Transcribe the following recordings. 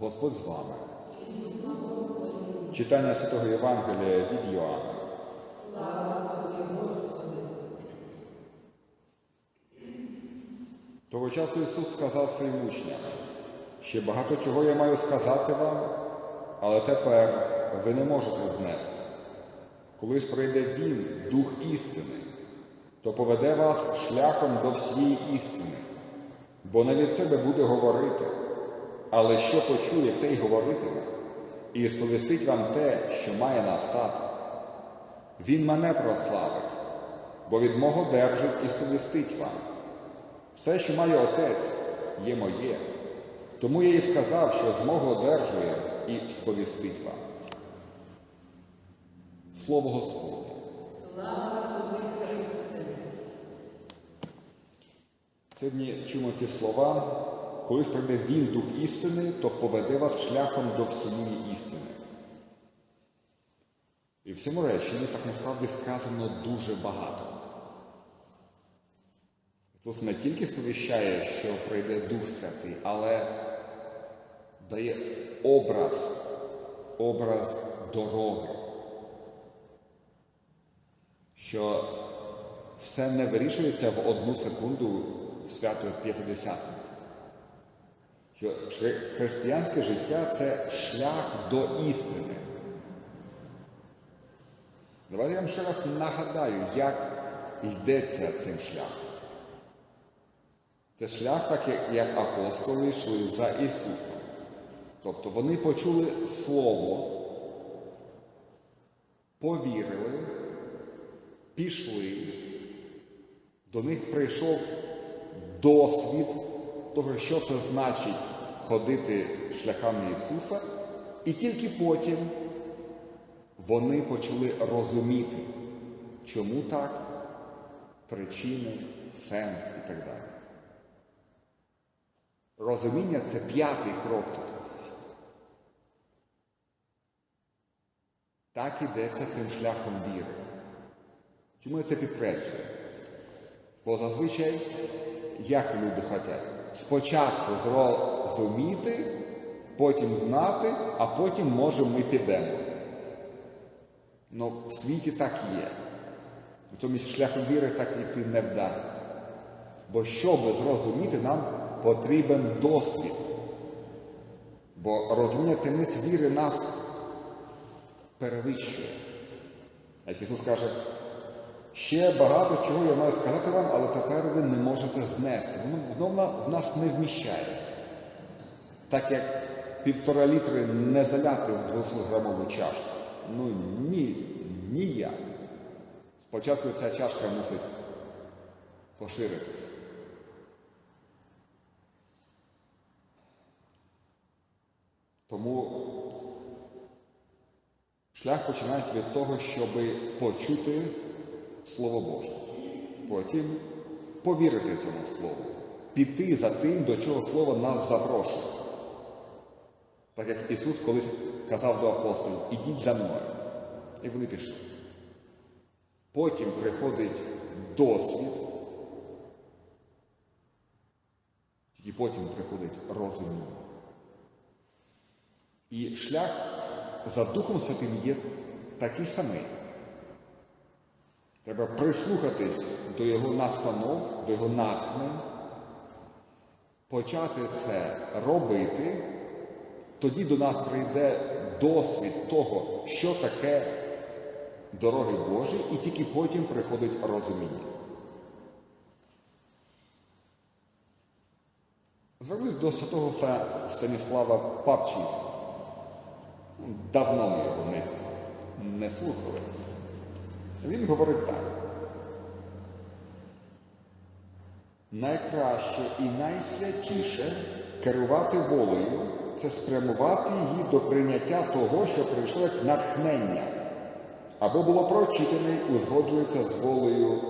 Господь з вами. Читання Святого Євангелія від Йоанна. Того часу Ісус сказав своїм учням, ще багато чого я маю сказати вам, але тепер ви не можете знести. Коли ж прийде Він, Дух істини, то поведе вас шляхом до всієї істини, бо не від себе буде говорити, але що почує, те й говоритиме, і сповістить вам те, що має настати. Він мене прославить, бо від мого держить і сповістить вам. Все, що має отець, є моє. Тому я і сказав, що з мого одержує і сповістить вам. Слово Господне. Сьогодні чуємо ці слова. Коли прийде він дух істини, то поведе вас шляхом до всієї істини. І в цьому реченні так насправді сказано дуже багато. Ісус не тільки сповіщає, що прийде Дух Святий, але дає образ, образ дороги, що все не вирішується в одну секунду в свято П'ятидесятниці. Що християнське життя це шлях до істини. Давайте я вам ще раз нагадаю, як йдеться цим шляхом. Це шлях, так як- апостоли йшли за Ісусом. Тобто вони почули Слово, повірили, пішли, до них прийшов досвід того, що це значить ходити шляхами Ісуса, і тільки потім вони почали розуміти, чому так, причини, сенс і так далі. Розуміння це п'ятий крок тут. Так ідеться цим шляхом віри. Чому я це підкреслюю? Бо зазвичай, як люди хочуть? Спочатку зрозуміти, потім знати, а потім, може, ми підемо. Ну, в світі так є. Натомість шляхом віри так іти не вдасться. Бо щоб зрозуміти, нам потрібен досвід. Бо розуміння темниць віри нас перевищує. Як Ісус каже, ще багато чого я маю сказати вам, але тепер ви не можете знести. Воно знов в нас не вміщається. Так як півтора літри не заляти в 200-грамову чашку. Ну ні, ніяк. Спочатку ця чашка мусить поширитися. Тому шлях починається від того, щоб почути Слово Боже. Потім повірити цьому Слову, піти за тим, до чого Слово нас запрошує. Так як Ісус колись казав до апостолів, ідіть за мною. І вони пішли. Потім приходить досвід, і потім приходить розуміння. І шлях за Духом Святим є такий самий. Треба прислухатись до його настанов, до його натхнень, почати це робити, тоді до нас прийде досвід того, що таке дороги Божі, і тільки потім приходить розуміння. Звернусь до святого Станіслава Папчинського. Давно ми його не, не слухали. Він говорить так. Найкраще і найсвятіше керувати волею це спрямувати її до прийняття того, що прийшло як натхнення, або було прочитане і узгоджується з волею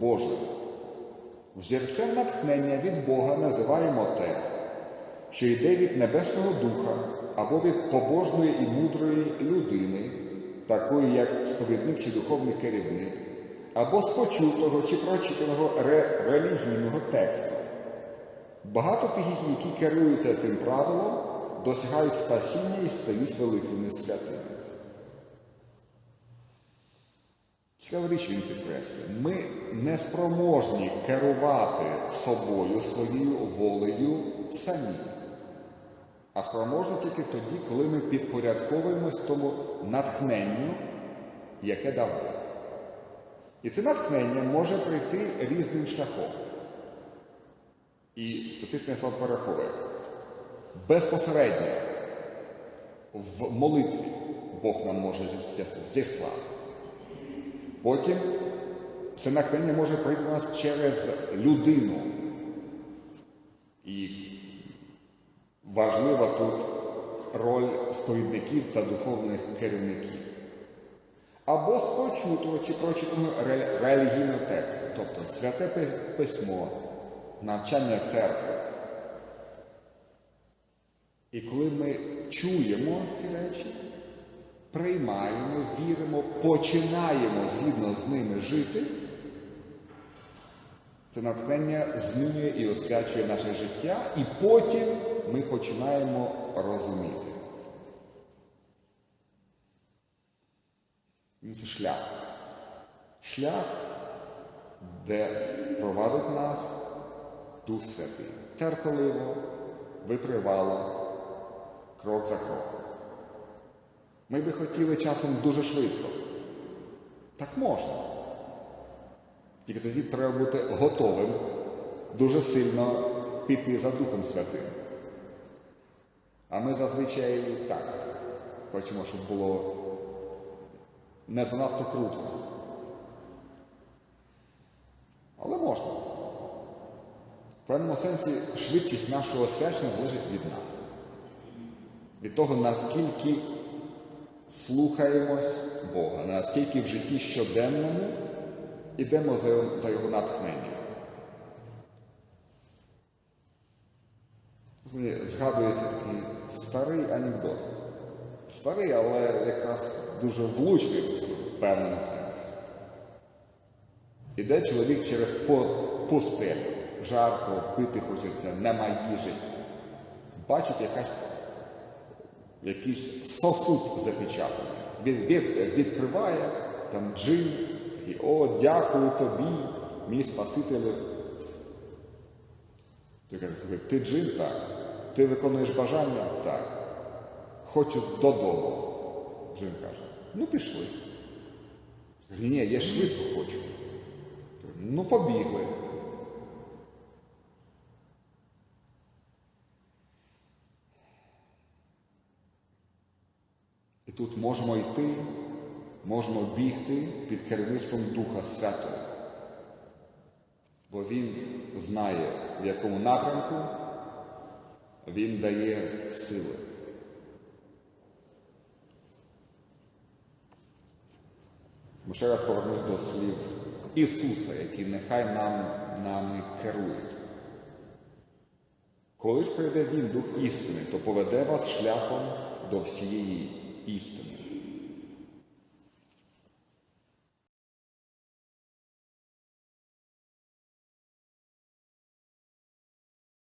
Божою. Взірцем натхнення від Бога називаємо те, що йде від Небесного Духа або від побожної і мудрої людини, такої як сповідник чи духовний керівник, або з почутого чи прочитаного ре- релігійного тексту. Багато тих, які керуються цим правилом, досягають спасіння і стають великими святими. Цікава річ він підкреслює. Ми не спроможні керувати собою, своєю волею самі. А спроможні тільки тоді, коли ми підпорядковуємось тому натхненню, яке дав Бог. І це натхнення може прийти різним шляхом. І Святий Станіслав переховує безпосередньо в молитві Бог нам може зіслати. Потім це натхнення може прийти до нас через людину. Важлива тут роль сповідників та духовних керівників. Або чи прочитаного релігійного тексту, тобто святе письмо, навчання церкви. І коли ми чуємо ці речі, приймаємо, віримо, починаємо згідно з ними жити, це натхнення змінює і освячує наше життя, і потім ми починаємо розуміти. Ну, Це шлях. Шлях, де провадить нас Дух Святий. Терпеливо, витривало, крок за кроком. Ми би хотіли часом дуже швидко. Так можна. Тільки тоді треба бути готовим дуже сильно піти за Духом Святим. А ми зазвичай так хочемо, щоб було не занадто круто. Але можна. В певному сенсі швидкість нашого освячення залежить від нас. Від того, наскільки слухаємось Бога, наскільки в житті щоденному йдемо за його, натхненням. Згадується такий старий анекдот. Старий, але якраз дуже влучний в певному сенсі. Іде чоловік через по- Жарко, пити хочеться, нема їжі. Бачить якась, якийсь сосуд запечатаний. Він від- відкриває, там джин, такий, о, дякую тобі, мій Спасителю. Ти каже, ти джин? Так. Ти виконуєш бажання? Так. Хочу додому. Джин каже, ну пішли. Каже, ні, я швидко хочу. Ну, побігли. І тут можемо йти, можемо бігти під керівництвом Духа Святого. Бо Він знає, в якому напрямку Він дає сили. Ми ще раз повернусь до слів Ісуса, які нехай нам нами керують. Коли ж прийде Він, Дух істини, то поведе вас шляхом до всієї істини.